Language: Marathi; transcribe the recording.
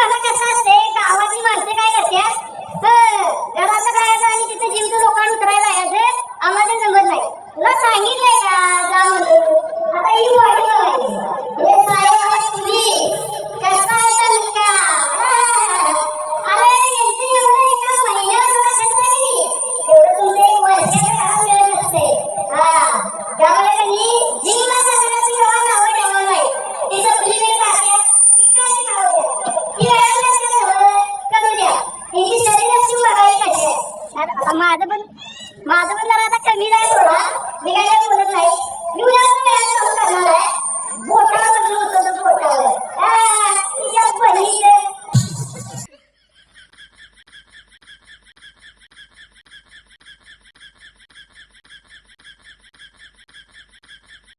बघा कसं असते? गावाची माणसं काय करतात घराचं काय आणि तिथे जीव लोकांना उतरायला आम्हाला समज नाही. तुला सांगितलंय का? जाऊन माझं पण माझं पण जरा आता कमी नाही